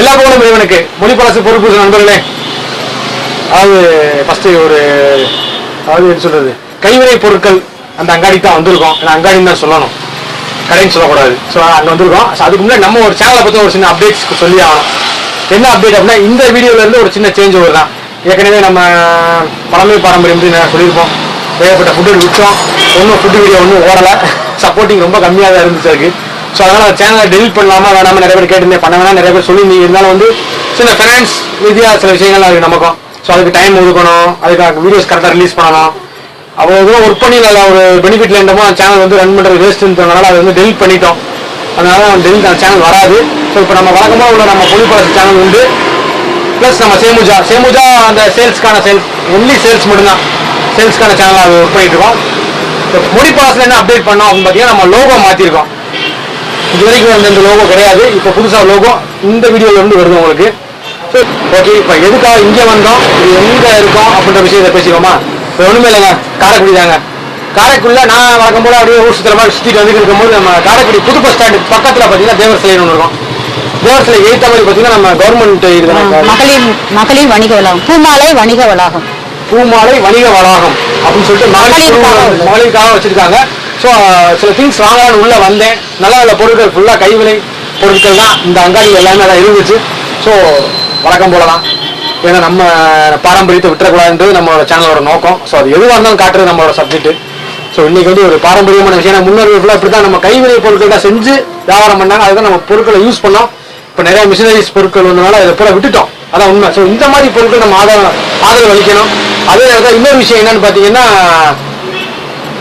எல்லா புகழும் இறைவனுக்கு மொழிப்பரசு பொறுப்பு நண்பர்களே. அதாவது ஃபஸ்ட்டு ஒரு அதாவது என்ன சொல்கிறது கைவினை பொருட்கள் அந்த அங்காடி தான் வந்திருக்கோம். ஏன்னா அங்காடின்னு தான் சொல்லணும். கடைன்னு சொல்லக்கூடாது. ஸோ அங்கே வந்திருக்கோம். ஸோ அதுக்கு முன்னாடி நம்ம ஒரு சேனலை பற்றி ஒரு சின்ன அப்டேட்ஸ் சொல்லி ஆகணும். என்ன அப்டேட் அப்படின்னா இந்த வீடியோலேருந்து ஒரு சின்ன சேஞ்ச் ஓவர் தான். ஏற்கனவே நம்ம பழமை பாரம்பரியம் நான் சொல்லியிருப்போம். ஏகப்பட்ட ஃபுட்டு விற்றோம். ஒன்றும் ஃபுட்டு வீடியோ ஒன்றும் ஓடலை. சப்போர்ட்டிங் ரொம்ப கம்மியாக தான் இருந்துச்சு அதுக்கு. ஸோ அதனால் சேனலை டெலிட் பண்ணலாமா வேணாமல் நிறைய பேர் கேட்டிருந்தேன் பண்ண வேணாம் நிறைய பேர் சொல்லி இருந்தாலும் வந்து சில ஃபினான்ஸ் ரீதியாக சில விஷயங்கள் இருக்குது நமக்கும் ஸோ அதுக்கு டைம் ஒதுக்கணும். அதுக்கு வீடியோஸ் கரெக்டாக ரிலீஸ் பண்ணணும். அவ்வளோ தூரம் ஒர்க் பண்ணி நல்ல ஒரு பெனிஃபிட்ல இருந்தோமோ சேனல் வந்து ரன் பண்ணுறது வேஸ்ட்டுன்றதுனால அதை வந்து டெலிட் பண்ணிட்டோம். அதனால டெலிட் அந்த சேனல் வராது. ஸோ இப்போ நம்ம வழக்கமாக உள்ள நம்ம பொலிப்பரசு சேனல் உண்டு. ப்ளஸ் நம்ம சேமுஜா. சேமுஜா அந்த சேல்ஸ்க்கான சேல்ஸ் ஒன்லி சேல்ஸ் மட்டும்தான். சேல்ஸ்க்கான சேனல் அது ஒர்க் பண்ணிட்டு இருக்கோம். இப்போ மொழிப்பாசில் என்ன அப்டேட் பண்ணோம் அப்படின்னு பார்த்தீங்கன்னா நம்ம லோகோ மாற்றிருக்கோம் இது வரைக்கும் வந்து இந்த லோகோ கிடையாது. இப்போ புதுசாக லோகோ இந்த வீடியோல இருந்து வருது உங்களுக்கு. ஸோ ஓகே இப்போ எதுக்காக இங்கே வந்தோம்? இது எங்கே இருக்கோம்? அப்படின்ற விஷயத்தை பேசிக்கோமா? இப்போ ஒன்றுமே இல்லைங்க. காரைக்குடி தாங்க. காரைக்குடியில் நான் வழக்கம் போல அப்படியே ஊர் சுற்றுற மாதிரி சுற்றிட்டு வந்துட்டு இருக்கும்போது நம்ம காரைக்குடி புது பஸ் ஸ்டாண்டு பக்கத்தில் பார்த்தீங்கன்னா தேவர் சிலைன்னு ஒன்று இருக்கும். தேவர் சிலை எய்த்த மாதிரி பார்த்தீங்கன்னா நம்ம கவர்மெண்ட் இது மகளிர் மகளிர் வணிக வளாகம். பூமாலை வணிக வளாகம். பூமாலை வணிக வளாகம் அப்படின்னு சொல்லிட்டு மகளிர். மகளிருக்காக வச்சிருக்காங்க. ஸோ uh, சில திங்ஸ் வாங்கலாம்னு உள்ளே வந்தேன். நல்ல நல்ல பொருட்கள் ஃபுல்லாக கைவினை பொருட்கள் தான். இந்த அங்காடி எல்லாமே தான் இருந்துச்சு. ஸோ வழக்கம் போல தான் ஏன்னா நம்ம பாரம்பரியத்தை விட்டுறக்கூடாதுன்றது நம்மளோட சேனலோட நோக்கம். ஸோ அது எதுவாக இருந்தாலும் காட்டுறது நம்மளோட சப்ஜெக்ட் ஸோ இன்னைக்கு வந்து ஒரு பாரம்பரியமான விஷயம். முன்னோர்கள் ஃபுல்லாக இப்படி தான் நம்ம கைவினை பொருட்கள் தான் செஞ்சு வியாபாரம் பண்ணாங்க. அதுதான் நம்ம பொருட்களை யூஸ் பண்ணோம். இப்போ நிறைய மிஷினரிஸ் பொருட்கள் வந்தனால இதை பூரா விட்டுட்டோம். அதான் உண்மை. ஸோ இந்த மாதிரி பொருட்கள் நம்ம ஆதரவு ஆதரவு அளிக்கணும். அதே நேரத்தில் இன்னொரு விஷயம் என்னன்னு பார்த்தீங்கன்னா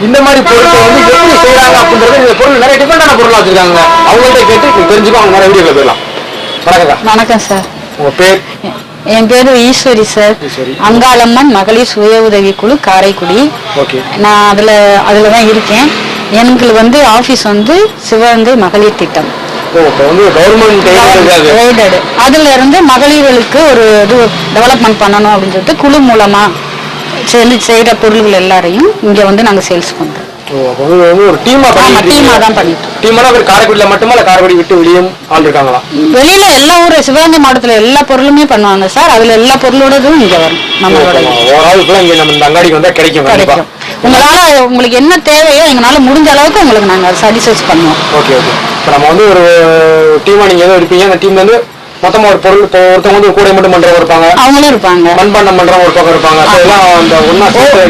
இந்த மாதிரி பொருட்கள் வந்து எப்படி செய்யறாங்க அப்படின்றது இந்த பொருள் நிறைய டிஃபரெண்டான பொருளா வச்சிருக்காங்க. அவங்கள்ட்ட கேட்டு தெரிஞ்சுக்கோ அவங்க நிறைய வீடியோல போயிடலாம். வணக்கம்க்கா. வணக்கம் சார். உங்க பேர்? என் பேரு ஈஸ்வரி சார். அங்காளம்மன் மகளிர் சுய உதவி குழு காரைக்குடி. ஓகே. நான் அதுல அதுல தான் இருக்கேன். எனக்கு வந்து ஆபீஸ் வந்து சிவகங்கை மகளிர் திட்டம். அதுல இருந்து மகளிர்களுக்கு ஒரு இது டெவலப்மெண்ட் பண்ணணும் அப்படின்னு சொல்லிட்டு குழு மூலமா செஞ்சு செய்யற பொருள்கள் எல்லாரையும் இங்க வந்து நாங்க சேல்ஸ் வந்து ஒரு டீமா டீமா தான் பண்ணிட்டு. டீமானா ஒரு காரைக்குடியில மட்டுமா இல்ல காரைக்குடி விட்டு வெளியும் ஆள் இருக்காங்களா? வெளியில எல்லா ஊரு சிவகங்கை மாவட்டத்துல எல்லா பொருளுமே பண்ணுவாங்க சார். அதுல எல்லா பொருளோடதும் இங்க வரும். நம்மளோட இங்க நம்ம இந்த அங்காடிக்கு வந்தா கிடைக்கும் கிடைக்கும். உங்களால உங்களுக்கு என்ன தேவையோ எங்களால முடிஞ்ச அளவுக்கு உங்களுக்கு நாங்க சாட்டிஸ்ஃபை பண்ணுவோம். Okay okay. இப்போ நம்ம வந்து ஒரு டீமா நீங்க ஏதோ இருப்பீங்க அந்த டீம்ல இருந்து மொத்தமா ஒரு பொருள் இப்போ ஒருத்தவங்க வந்து கூடை மட்டும் பண்றவங்க இருப்பாங்க. அவங்களும் இருப்பாங்க. மண்பாண்டம் பண்றவங்க ஒரு பக்கம் இருப்பாங்க எல்லாம் அந்த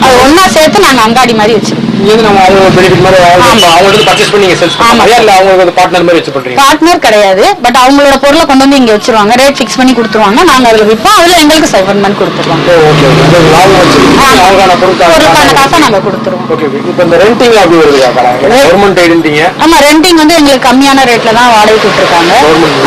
அது ஒண்ணா சேர்த்து நாங்க அங்காடி மாதிரி வச்சிருக்கோம். இங்க இருந்து நம்ம அவங்க பெனிஃபிட் மாதிரி ஆமா. அவங்களுக்கு பர்ச்சேஸ் பண்ணி நீங்க சேல்ஸ் இல்ல அவங்களுக்கு பார்ட்னர் மாதிரி வச்சு பண்றீங்க பார்ட்னர் கிடையாது. பட் அவங்களோட பொருளை கொண்டு வந்து இங்க வச்சிருவாங்க. ரேட் ஃபிக்ஸ் பண்ணி கொடுத்துருவாங்க. நாங்க அதுல விற்போம் அதுல எங்களுக்கு செவன்மெண்ட் கொடுத்துருவாங்க. ஓகே ஓகே அந்த லாபம் வச்சு அவங்களுக்கான பொருளுக்கான பொருட்கள் காசை நாங்க கொடுத்துருவோம். ஓகே இப்போ இந்த ரெண்டிங் அப்படி வருதுயா கவர்மெண்ட் ஐடென்டிங்க ஆமா ரெண்டிங் வந்து எங்களுக்கு கம்மியான ரேட்ல தான் வாடகை கொடுத்துருக்காங்க.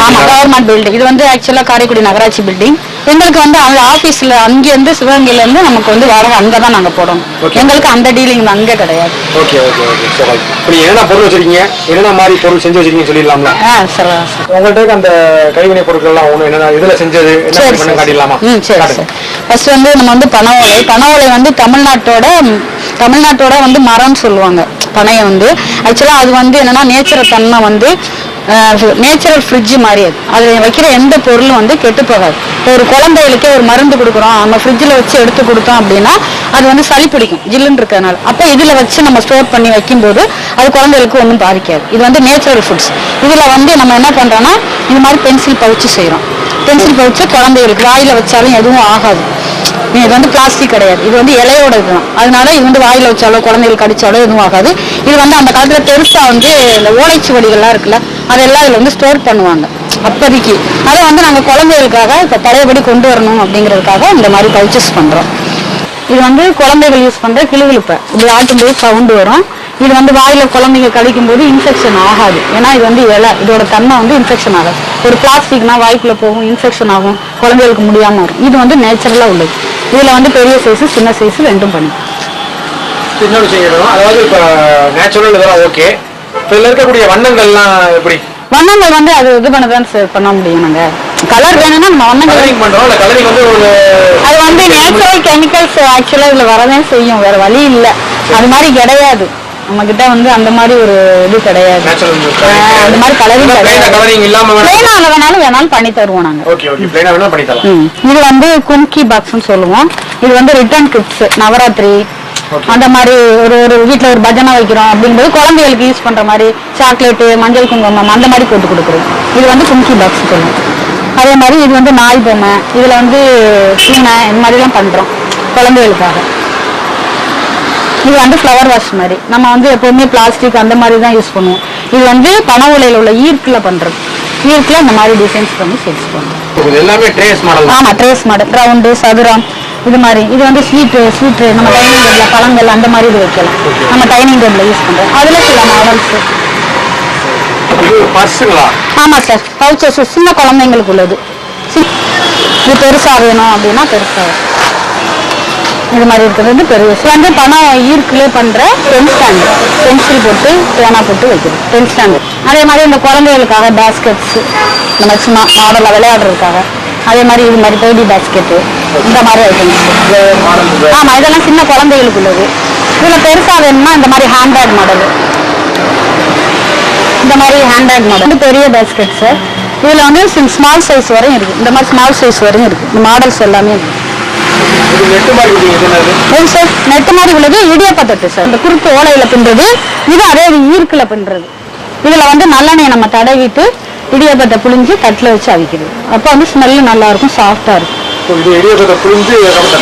ஆமா கவர்மெண்ட் பில்டிங் இது வந்து ஆக்சுவலா காரைக்குடி நகராட்சி பில்டிங் எங்களுக்கு வந்து அந்த ஆபீஸ்ல அங்க இருந்து சிவகங்கையில இருந்து நமக்கு வந்து வாடகை அங்க தான் நாங்க போடணும். எங்களுக்கு அந்த டீலிங் அங்க கிடையாது. ஓகே ஓகே ஓகே சரி இப்போ நீங்க என்னென்ன பொருள் வச்சிருக்கீங்க? என்னென்ன மாதிரி பொருள் செஞ்சு வச்சிருக்கீங்க சொல்லிடலாம்ல? ஆ சரி இருக்க அந்த கைவினை பொருட்கள் எல்லாம் ஒண்ணு என்னென்ன இதுல செஞ்சது? என்ன காட்டிடலாமா? ம் சரி. சரி. ஃபர்ஸ்ட் வந்து நம்ம வந்து பனை ஓலை. பனை ஓலை வந்து தமிழ்நாட்டோட தமிழ்நாட்டோட வந்து மரம்னு சொல்லுவாங்க. பனையை வந்து. ஆக்சுவலாக அது வந்து என்னன்னா நேச்சுரல் தன்மை வந்து நேச்சுரல் ஃப்ரிட்ஜ் மாதிரி அது. அதில் வைக்கிற எந்த பொருளும் வந்து கெட்டு போகாது. இப்போ ஒரு குழந்தைகளுக்கே ஒரு மருந்து கொடுக்குறோம். நம்ம ஃப்ரிட்ஜில் வச்சு எடுத்து கொடுத்தோம் அப்படின்னா அது வந்து சளி பிடிக்கும் ஜில்லுன்னு இருக்கிறதுனால. அப்போ இதில் வச்சு நம்ம ஸ்டோர் பண்ணி வைக்கும்போது அது குழந்தைகளுக்கு ஒன்றும் பாதிக்காது. இது வந்து நேச்சுரல் ஃபுட்ஸ் இதில் வந்து நம்ம என்ன பண்ணுறோன்னா இது மாதிரி பென்சில் பவுச்சு செய்கிறோம் பென்சில் பவுச்சு குழந்தைகளுக்கு வாயில் வச்சாலும் எதுவும் ஆகாது. இது வந்து பிளாஸ்டிக் கிடையாது. இது வந்து இலையோட இதுதான். அதனால இது வந்து வாயில வச்சாலோ குழந்தைகள் கடிச்சாலோ எதுவும் ஆகாது. இது வந்து அந்த காலத்துல பெருசா வந்து இந்த ஓலைச்சுவடிகள்லாம் இருக்குல்ல அதெல்லாம் இதுல வந்து ஸ்டோர் பண்ணுவாங்க. அப்போதைக்கு. அதை வந்து நாங்க குழந்தைகளுக்காக இப்ப பழையபடி கொண்டு வரணும் அப்படிங்கிறதுக்காக இந்த மாதிரி பவுச்சஸ் பண்றோம். இது வந்து குழந்தைகள் யூஸ் பண்ற கிளுகிழுப்பை இப்படி ஆட்டும்போது சவுண்டு வரும். இது வந்து வாயில குழந்தைங்க கடிக்கும் போது இன்ஃபெக்ஷன் ஆகாது. ஏன்னா இது வந்து இலை. இதோட தன்மை வந்து இன்ஃபெக்ஷன் ஆகாது. ஒரு பிளாஸ்டிக்னா வாய்க்குள்ள போகும் இன்ஃபெக்ஷன் ஆகும். குழந்தைகளுக்கு முடியாம வரும். இது வந்து நேச்சுரலா உள்ளது. இதுல வந்து பெரிய சைஸ் சின்ன சைஸ் ரெண்டும் பண்ணி. இன்னொரு விஷயம் கேட்கணும். அதாவது இப்போ நேச்சுரல் இதெல்லாம் ஓகே இப்போ இதில் இருக்கக்கூடிய வண்ணங்கள்லாம் எப்படி? வண்ணங்கள் வந்து அது இது பண்ணதான் சார் பண்ண முடியும் நாங்க. கலர் வேணும்னா நம்ம வண்ணங்கள் கலரிங் பண்றோம். இல்ல கலரிங் வந்து ஒரு அது வந்து நேச்சுரல் கெமிக்கல்ஸ் ஆக்சுவலா இதுல வரதான் செய்யும். வேற வழி இல்ல. அது மாதிரி கிடையாது. நம்ம கிட்ட வந்து அந்த மாதிரி ஒரு இது கிடையாது. அந்த மாதிரி கலரிங் கலரிங் இல்லாம வேணா பிளைனால வேணாலும் வேணாலும் பண்ணி தருவோம் நாங்க. ஓகே ஓகே பிளைனா வேணா பண்ணி தரலாம். ம். இது வந்து கும்கி பாக்ஸ்னு சொல்லுவோம். இது வந்து ரிட்டர்ன் கிட்ஸ் நவராத்திரி. அந்த மாதிரி ஒரு ஒரு வீட்ல ஒரு பஜனை வைக்கிறோம் அப்படிங்கும்போது குழந்தைகளுக்கு யூஸ் பண்ற மாதிரி சாக்லேட்டு மஞ்சள் குங்குமம் அந்த மாதிரி போட்டு கொடுக்குறோம். இது வந்து கும்கி பாக்ஸ் சொல்லுவோம். அதே மாதிரி இது வந்து நாய் பொம்மை இதுல வந்து பூனை இந்த மாதிரிலாம் பண்றோம் குழந்தைகளுக்காக. இது வந்து ஃப்ளவர் வாஷ் மாதிரி. நம்ம வந்து எப்பவுமே பிளாஸ்டிக் அந்த மாதிரி தான் யூஸ் பண்ணுவோம். இது வந்து பனை ஓலையில உள்ள ஈர்க்கில் பண்றது. ஈர்க்கில் இந்த மாதிரி டிசைன்ஸ் பண்ணி சேல்ஸ் பண்ணுறோம் எல்லாமே ட்ரேஸ் மாடல் ஆமா ட்ரேஸ் மாடல் ரவுண்டு சதுரம் இது மாதிரி. இது வந்து ஸ்வீட் ஸ்வீட் நம்ம டைனிங் டேபிள்ல பழங்கள் அந்த மாதிரி இது வைக்கலாம். நம்ம டைனிங் டேபிள்ல யூஸ் பண்றோம். அதுல சில மாடல்ஸ் இது பர்ஸுங்களா ஆமா சார் பவுச்சஸ் சின்ன குழந்தைங்களுக்கு உள்ளது. இது பெருசா வேணும் அப்படின்னா பெருசா வரும். இது மாதிரி இருக்கிறது வந்து பெரிய விஷயம். வந்து பணம் ஈர்க்கிலே பண்ணுற பென் ஸ்டாண்டு பென்சில் போட்டு பேனா போட்டு வைக்கிறது. பென் ஸ்டாண்டு அதே மாதிரி இந்த குழந்தைகளுக்காக பேஸ்கெட்ஸ் இந்த மாதிரி சும்மா மாடலில் விளையாடுறதுக்காக. அதே மாதிரி இது மாதிரி பேபி பேஸ்கெட்டு இந்த மாதிரி ஐட்டம்ஸ் மாடல் இதெல்லாம் சின்ன குழந்தைகளுக்கு உள்ளது. இதில் பெருசாக வேணும்னா இந்த மாதிரி ஹேண்ட்பேக் மாடல் இந்த மாதிரி ஹேண்ட்பேக் மாடல் வந்து பெரிய பேஸ்கெட்ஸு சார் வந்து ஸ்மால் சைஸ் வரையும் இருக்குது இந்த மாதிரி ஸ்மால் சைஸ் வரையும் இருக்குது இந்த மாடல்ஸ் எல்லாமே இருக்குது இது நெட்டு மாதிரி சார் உள்ளது இடியாப்ப தட்டு சார். இந்த குறுக்கு ஓலையில பின்றது இது அதே ஈர்க்குல பின்றது. இதுல வந்து நல்லெண்ணெயை நம்ம தடவிட்டு இடியாப்பத்தை புழிஞ்சு தட்டுல வச்சு அவிக்கிறது அப்போ வந்து ஸ்மெல்லு நல்லா இருக்கும் சாஃப்டா இருக்கும்.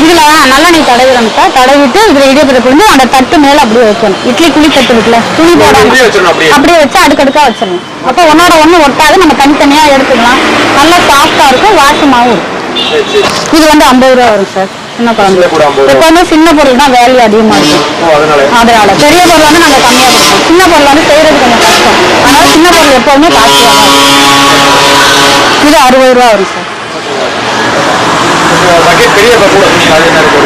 இதுல நல்லெண்ணெய் தடவிடணும் சார் தடவிட்டு இதுல இடியப்பத்தை புழிஞ்சு அந்த தட்டு மேல அப்படியே வைக்கணும். இட்லி குழி தட்டு இருக்குல்ல துணி போடாம அப்படியே. வச்சு அடுக்கடுக்கா வச்சிடணும். அப்போ ஒன்னோட ஒண்ணு ஒட்டாது நம்ம தனித்தனியா எடுத்துக்கலாம். நல்லா சாஃப்டா இருக்கும் வாசமாவும் இருக்கும். சரி சரி இது வந்து ஐம்பது ரூபா வரும் சார் சின்ன குழந்தை இதுல கூட 50 ரூபா. எப்பவுமே சின்ன பொருள் தான் வேல்யூ அதிகமா இருக்கும் அதனால பெரிய பொருள் வந்து நாங்க கம்மியா கொடுப்போம் சின்ன பொருள் வந்து செய்யறது கொஞ்சம் கஷ்டம் அதனால சின்ன பொருள் எப்பவுமே காஸ்ட்லியா இது அறுபது ரூபா வரும் சார்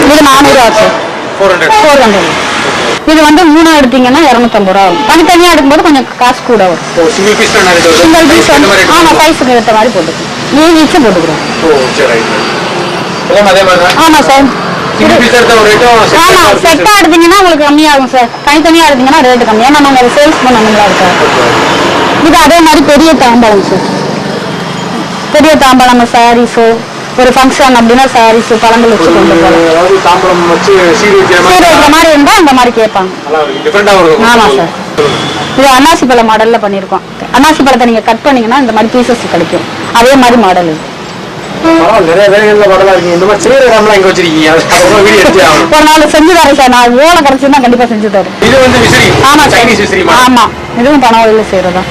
இது நானூறு ரூபா sir four hundred four hundred இது வந்து மூணா எடுத்தீங்கன்னா இரநூத்தம்பது ரூபா வரும். தனித்தனியா எடுக்கும்போது கொஞ்சம் காசு கூட வரும். சிங்கிள் பீஸ் சிங்கிள் பீஸ் ஆமா. சைஸுக்கு ஏற்ற மாதிரி போட்டுக்கலாம். நீ வச்சு போட்டுக்கிறோம் ஆமா சார் ஆமா செட்டா எடுத்தீங்கன்னா உங்களுக்கு கம்மியாகும் சார் தனித்தனியா எடுத்தீங்கன்னா ரேட்டு கம்மி. ஏன்னா நாங்க சேல்ஸ் பண்ணணுங்களா இருக்கா இது அதே மாதிரி பெரிய தாம்பாளம் சார் பெரிய தாம்பாளம் சாரீஸோ ஒரு ஃபங்க்ஷன் அப்படின்னா சாரீஸ் பழங்கள் வச்சு கொண்டு போகலாம். சீர் வைக்கிற மாதிரி வைக்கிற மாதிரி இருந்தா இந்த மாதிரி கேட்பாங்க. ஆமா சார் இது அன்னாசி பழ மாடல்ல பண்ணியிருக்கோம். அன்னாசி பழத்தை நீங்க கட் பண்ணீங்கன்னா இந்த மாதிரி பீசஸ் கிடைக்கும். அதே மாதிரி மாடல் இது. பரவாயில்ல நிறைய வேலைகள்ல மாடலா இருக்கீங்க. இந்த மாதிரி சிறிய ரம்லாம் இங்க வச்சிருக்கீங்க? அதுக்கப்புறம் வீடியோ எடுத்து ஆகணும் ஒரு நாள் செஞ்சு தரேன் சார் நான் ஓலை கிடைச்சுன்னா கண்டிப்பா செஞ்சு தரேன். இது வந்து விசிறி. ஆமா சைனீஸ் விசிறி ஆமா. இதுவும் செய்யறதா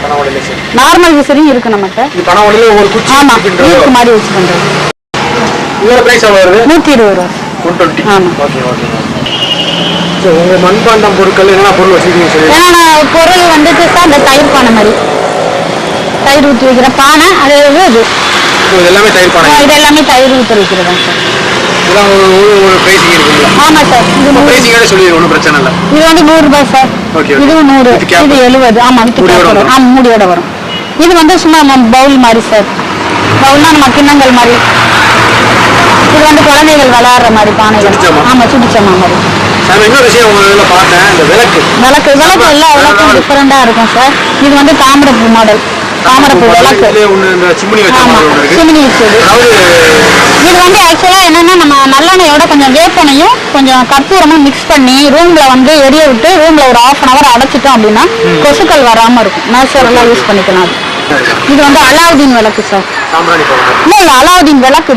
நார்மல் விசிறியும் இருக்கு நம்மகிட்ட இது பணவடையில ஒரு குச்சி ஆமா. வச்சுக்கின்றது. ஈர்க்கு மாதிரி வச்சு பண்றது. இதோட பிரைஸ் வருது? நூத்தி இருபது ரூபா. ஒன் டுவெண்ட்டி ஆமா. ஓகே ஓகே மண்பாண்டம் பொருட்கள் என்னென்ன பொருள் வச்சிருக்கீங்க சொல்லி? பொருள் வந்துட்டு சார் இந்த தயிர் பானை மாதிரி. தயிர் ஊற்றி வைக்கிற பானை அது இது எல்லாமே தயிர் பானை. இது எல்லாமே தயிர் ஊற்றி வைக்கிறதா சார் இதெல்லாம் ஒரு ஒரு- பிரைசிங் இருக்குங்களா? ஆமா சார் இது நூறு. பிரைசிங்கோட சொல்லிடுங்க ஒன்றும் பிரச்சனை இல்லை. இது வந்து நூறு ரூபாய் சார் okay. இதுவும் நூறு. இது எழுபது. ஆமா வித் மூடியோட cap வரும். வரும். ஆமா மூடியோட வரும். இது வந்து சும்மா பவுல் மாதிரி சார் பவுல்னா நம்ம கிண்ணங்கள் மாதிரி. இது வந்து குழந்தைகள் விளையாடுற மாதிரி பானைகள். சுட்டிச்சமா. ஆமா சுட்டிச்சமா மாதிரி. நான் இன்னொரு விஷயம் உங்க இதில் பார்த்தேன் இந்த விளக்கு. விளக்கு விளக்கு எல்லா விளக்கும் டிஃபரெண்டா இருக்கும் சார். இது வந்து தாமரைப்பூ மாடல் தாமரைப்பூ விளக்கு. இதுலயே ஒண்ணு இந்த சிம்னி வச்ச ஆமா மாதிரி ஒன்று இருக்கு. சிமினி வச்சது. அதாவது இது வந்து ஆக்சுவலா என்னன்னா நம்ம நல்லெண்ணெயோட கொஞ்சம் வேப்பனையும் கொஞ்சம் கற்பூரமும் மிக்ஸ் பண்ணி ரூம்ல வந்து எரிய விட்டு ரூம்ல ஒரு ஆஃப் அன் அவர் அடைச்சிட்டோம் அப்படின்னா கொசுக்கள் வராம இருக்கும். நேச்சுரலா யூஸ் பண்ணிக்கலாம். அது இது வந்து அலாவுதீன் விளக்கு சார். சாம்பிராணி இல்ல இல்ல அலாவுதீன் விளக்கு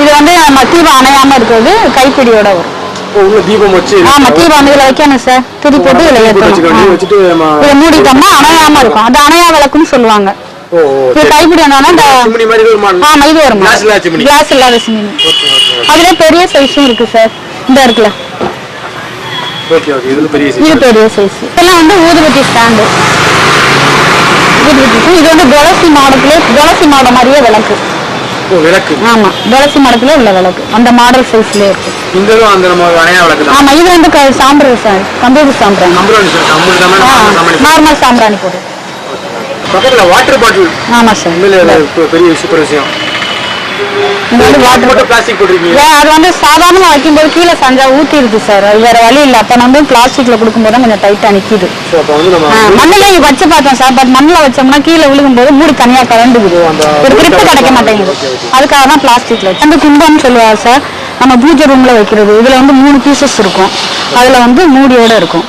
இது வந்து நம்ம தீபம் அணையாம இருக்கிறது கைப்பிடியோட வரும். உள்ள தீபம் வச்சு ஆமா தீபம் வந்து இதுல வைக்கணும் சார். திரி போட்டு இதுல வச்சுட்டு இதை மூடிட்டோம்னா அணையாம இருக்கும். அது அணையா விளக்குன்னு சொல்லுவாங்க. கைப்பிடி ஆமா இது வரும். கிளாஸ் இல்லாத சிமினி. அதுல பெரிய சைஸும் இருக்கு சார். இந்த இருக்குல்ல இது பெரிய சைஸ் இதெல்லாம் வந்து ஊதுபத்தி ஸ்டாண்டு ஊதுபத்தி இது வந்து துளசி மாடத்துல துளசி மாடம் மாதிரியே விளக்கு. விளக்கு. ஆமா துளசி மாடத்துல உள்ள விளக்கு. அந்த மாடல் சைஸ்லயே இருக்கு. இந்த அந்த நம்ம அணையா விளக்கு ஆமா இது வந்து சாம்பிராணி சார் கம்ப்யூட்டர் சாம்பிராணி நார்மல் சாம்பிராணி பக்கத்துல வாட்டர் பாட்டில் ஆமா சார். பெரிய விஷயம். அது வந்து சாதாரணமா வைக்கும்போது கீழே சஞ்சா ஊத்திடுது சார் வேற வழி இல்லை. அப்ப நம்ம பிளாஸ்டிக்ல கொடுக்கும்போது கொஞ்சம் டைட்டா நிக்குது. மண்ணுல வச்சு பார்த்தோம் சார் பட் மண்ணுல வச்சோம்னா கீழே விழுகும்போது மூடி தனியா கலண்டுக்குது ஒரு கிரிப்பு கிடைக்க மாட்டேங்குது. அதுக்காக தான் பிளாஸ்டிக்ல அந்த கும்பம்னு சொல்லுவாங்க சார் நம்ம பூஜை ரூம்ல வைக்கிறது. இதுல வந்து மூணு பீசஸ் இருக்கும். அதுல வந்து மூடியோட இருக்கும்.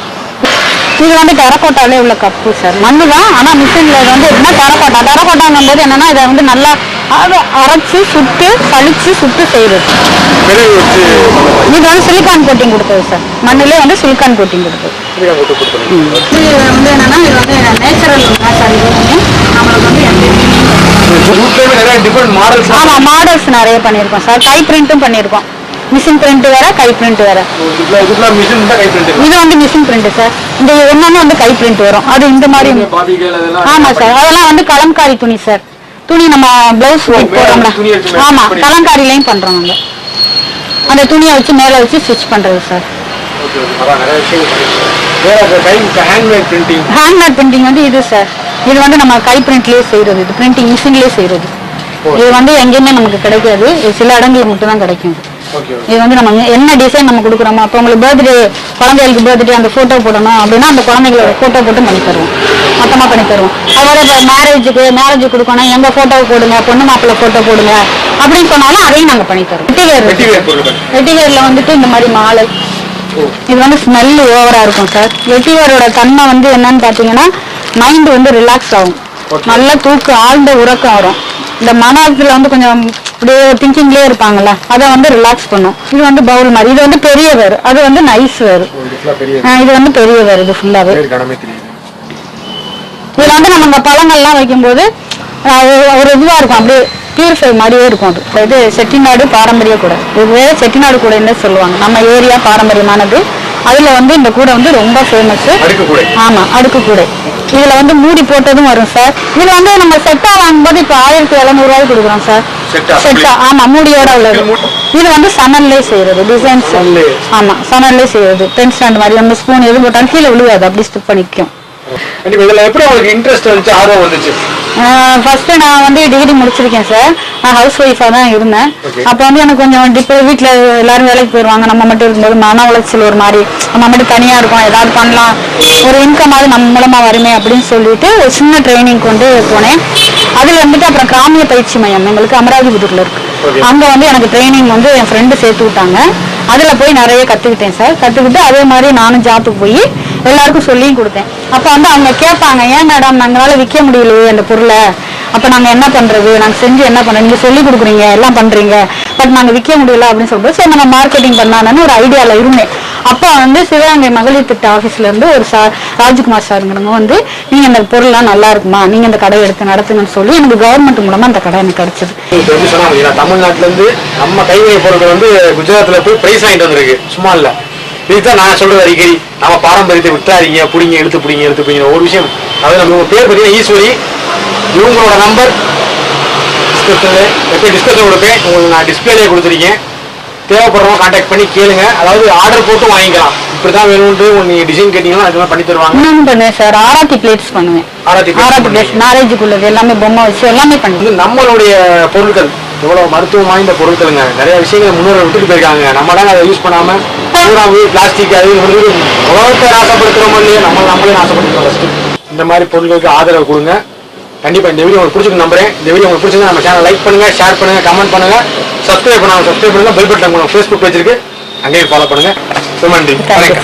இது வந்து டெரக்கோட்டாலே உள்ள கப்பு சார் மண்ணு தான் ஆனா மிஷின்ல இது வந்து எப்படின்னா டெரக்கோட்டா டெரக்கோட்டாங்கும் போது என்னன்னா இதை வந்து நல்லா அர- அரைச்சு சுட்டு சலிச்சு சுட்டு செய்யறது விலை வச்சு இது வந்து சிலிக்கான் கோட்டிங் கொடுத்தது சார். மண்ணிலே வந்து சிலிக்கான் கோட்டிங் கொடுத்தது. இதுக்காக போட்டு கொடுத்துருங்க இது வந்து என்னன்னா இது வந்து நேச்சுரல் சார் இது வந்து நம்மளுக்கு வந்து எந்த ரூட்லேயுமே நிறைய டிஃப்ரெண்ட் மாடல்ஸ் ஆமா மாடல்ஸ் நிறைய பண்ணியிருக்கோம் சார். கை பிரிண்ட்டும் பண்ணியிருக்கோம். மிஷின் பிரிண்ட் வேற கை பிரிண்ட் வேற. இதுல இதுக்குலாம் மிஷின் தான் கை பிரிண்ட் இது வந்து மிஷின் பிரிண்ட் சார். இந்த ஒன்னொன்னு வந்து கை பிரிண்ட் வரும்? அது இந்த மாதிரி அதெல்லாம் ஆமா சார். அதெல்லாம் வந்து கலம்காரி துணி சார். துணி நம்ம பிளவுஸ் மேல போடுறோம்ல ஆமா கலம்காரிலையும் பண்றோம் நாங்க அந்த துணியை வச்சு மேல வச்சு ஸ்டிச் பண்றது சார் ஹேண்ட்மேட் பிரிண்டிங் வந்து இது சார் இது வந்து நம்ம கை பிரிண்ட்லயே செய்யறது இது பிரிண்டிங் மிஷின்லயே செய்யறது இது வந்து எங்கேயுமே நமக்கு கிடைக்காது. சில இடங்களில் மட்டும் தான் கிடைக்கும். இது வந்து நம்ம என்ன டிசைன் நம்ம கொடுக்குறோமோ அப்போ உங்களுக்கு பர்த்டே குழந்தைகளுக்கு பர்த்டே அந்த ஃபோட்டோ போடணும் அப்படின்னா அந்த குழந்தைங்களோட ஃபோட்டோ போட்டு பண்ணி தருவோம். மொத்தமாக பண்ணி தருவோம். இப்போ மேரேஜுக்கு மேரேஜ் கொடுக்கணும் எங்கள் ஃபோட்டோ போடுங்க பொண்ணு மாப்பிள்ளை ஃபோட்டோ போடுங்க அப்படின்னு சொன்னாலும் அதையும் நாங்கள் பண்ணி தருவோம். வெட்டிவேர் வெட்டிவேரில் வந்துட்டு இந்த மாதிரி மாலை. இது வந்து ஸ்மெல் ஓவரா இருக்கும் சார் வெட்டிவேரோட தன்மை வந்து என்னன்னு பார்த்தீங்கன்னா மைண்ட் வந்து ரிலாக்ஸ் ஆகும். நல்ல தூக்கம் ஆழ்ந்த உறக்கம் வரும். இந்த மனத்துல வந்து கொஞ்சம் அப்படியே திங்கிங்லேயே இருப்பாங்கல்ல அதை வந்து ரிலாக்ஸ் பண்ணும். இது வந்து பவுல் மாதிரி. இது வந்து பெரிய வேர் அது வந்து நைஸ் ஓ, இது வந்து பெரிய வேர் இது ஃபுல்லாவே இதுல வந்து நம்ம இந்த பழங்கள்லாம் வைக்கும்போது ஒரு- ஒரு இதுவா இருக்கும். அப்படியே பியூரிஃபை மாதிரியே இருக்கும் அது. இது செட்டிநாடு பாரம்பரிய கூடை. இது வேற செட்டிநாடு கூடைன்னு சொல்லுவாங்க. நம்ம ஏரியா பாரம்பரியமானது. அதுல வந்து இந்த கூடை வந்து ரொம்ப ஃபேமஸ் அடுக்கு கூடை. ஆமா அடுக்கு கூடை. இதுல வந்து மூடி போட்டதும் வரும் சார் இதுல வந்து நம்ம செட்டா வாங்கும்போது இப்போ ஆயிரத்தி எழுநூறு ரூபாய்க்கு கொடுக்குறோம் சார் செட்டா செட்டா ஆமா மூடியோட உள்ளது. இது வந்து சணல்லே செய்யறது டிசைன்ஸ் சணல்லே. ஆமா சணல்லே செய்யறது. பென் ஸ்டாண்ட் மாதிரி நம்ம ஸ்பூன் எது போட்டாலும் கீழே விழுவாது. அப்படி ஸ்டிப் பண்ணிக்கும். கண்டிப்பா இதுல எப்படி உங்களுக்கு இன்ட்ரெஸ்ட் வந்துச்சு? ஆர்வம் வந்துச்சு? ஃபர்ஸ்ட் நான் வந்து டிகிரி முடிச்சிருக்கேன் சார் நான் ஹவுஸ் ஒய்ஃபாக தான் இருந்தேன். அப்போ வந்து எனக்கு கொஞ்சம் இப்போ வீட்டில் எல்லாரும் வேலைக்கு போயிடுவாங்க நம்ம மட்டும் இருக்கும்போது மன உளைச்சல் ஒரு மாதிரி. நம்ம மட்டும் தனியாக இருக்கோம் ஏதாவது பண்ணலாம். ஒரு இன்கம் ஆகுது நம்ம மூலமாக வருமே அப்படின்னு சொல்லிட்டு ஒரு சின்ன ட்ரைனிங் கொண்டு போனேன். அதில் வந்துட்டு அப்புறம் கிராமிய பயிற்சி மையம் எங்களுக்கு அமராவதிபுரத்தில் இருக்கு. அங்கே வந்து எனக்கு ட்ரைனிங் வந்து என் ஃப்ரெண்டு சேர்த்து விட்டாங்க. அதில் போய் நிறைய கற்றுக்கிட்டேன் சார் கற்றுக்கிட்டு அதே மாதிரி நானும் ஜாப்புக்கு போய் எல்லாருக்கும் சொல்லியும் கொடுத்தேன். அப்போ வந்து அவங்க கேட்பாங்க ஏன் மேடம் நாங்களால விற்க முடியலையே அந்த பொருளை? அப்போ நாங்கள் என்ன பண்ணுறது நாங்கள் செஞ்சு என்ன பண்ணுறோம் நீங்கள் சொல்லி கொடுக்குறீங்க எல்லாம் பண்ணுறீங்க பட் நாங்கள் விற்க முடியல அப்படின்னு சொல்லிட்டு சரி நம்ம மார்க்கெட்டிங் பண்ணலான்னு ஒரு ஐடியாவில் இருந்தேன். அப்போ வந்து சிவகங்கை மகளிர் திட்ட ஆஃபீஸ்லேருந்து ஒரு சார் ராஜ்குமார் சாருங்கிறவங்க வந்து நீங்கள் இந்த பொருள்லாம் நல்லா இருக்குமா? நீங்கள் இந்த கடை எடுத்து நடத்துங்கன்னு சொல்லி எனக்கு கவர்மெண்ட் மூலமாக அந்த கடை எனக்கு கிடச்சிது. இப்போ எப்படி நம்ம கைவினை பொருட்கள் வந்து குஜராத்தில் போய் ப்ரைஸ் வாங்கிட்டு வந்திருக்கு. சும்மா இல்லை. இதுதான் நான் சொல்றது அடிக்கடி. நம்ம பாரம்பரியத்தை விட்டாதீங்க பிடிங்க எடுத்து பிடிங்க எடுத்து பிடிங்க. ஒரு விஷயம். அதாவது நம்ம பேர் பார்த்தீங்கன்னா ஈஸ்வரி. இவங்களோட நம்பர் டிஸ்கிரிப்ஷன்ல எப்போ டிஸ்கஷன் கொடுப்பேன். உங்களுக்கு நான் டிஸ்பிளேலே கொடுத்துருக்கேன். தேவைப்படுறவங்க கான்டாக்ட் பண்ணி கேளுங்க. அதாவது ஆர்டர் போட்டு வாங்கிக்கலாம். இப்படி தான் வேணும்னு நீங்க டிசைன் கேட்டீங்கன்னா அது பண்ணி தருவாங்க. இன்னொன்று பண்ணுவேன் சார் ஆராத்தி பிளேட்ஸ் பண்ணுவேன். ஆராத்தி ஆராத்தி பிளேட்ஸ் மேரேஜுக்கு உள்ளது எல்லாமே பொம்மை வச்சு எல்லாமே பண்ணுவேன் நம்மளுடைய பொருட்கள். எவ்வளோ மருத்துவம் வாய்ந்த பொருட்களுங்க. நிறைய விஷயங்களை முன்னோர்கள் விட்டுட்டு போயிருக்காங்க. நம்ம தான் அதை யூஸ் பண்ணாமல் பூராவே பிளாஸ்டிக் அது உலகத்தை நாசப்படுத்துறோமோ இல்லையே நம்ம நம்மளே நாசப்படுத்துறோம் இந்த மாதிரி பொருட்களுக்கு ஆதரவு கொடுங்க. கண்டிப்பாக இந்த வீடியோ உங்களுக்கு பிடிச்சிருக்கு நம்புறேன். இந்த வீடியோ உங்களுக்கு பிடிச்சிருந்தா நம்ம சேனல் லைக் பண்ணுங்க ஷேர் பண்ணுங்கள் கமெண்ட் பண்ணுங்க. சப்ஸ்கிரைப் பண்ணாமல் சப்ஸ்கிரைப் பண்ணுங்கள் பெல் பட்டன் ஃபேஸ்புக் பேஜ் இருக்குது அங்கேயும் ஃபாலோ பண்ணுங்கள் ரொம்ப நன்றி. வணக்கம்.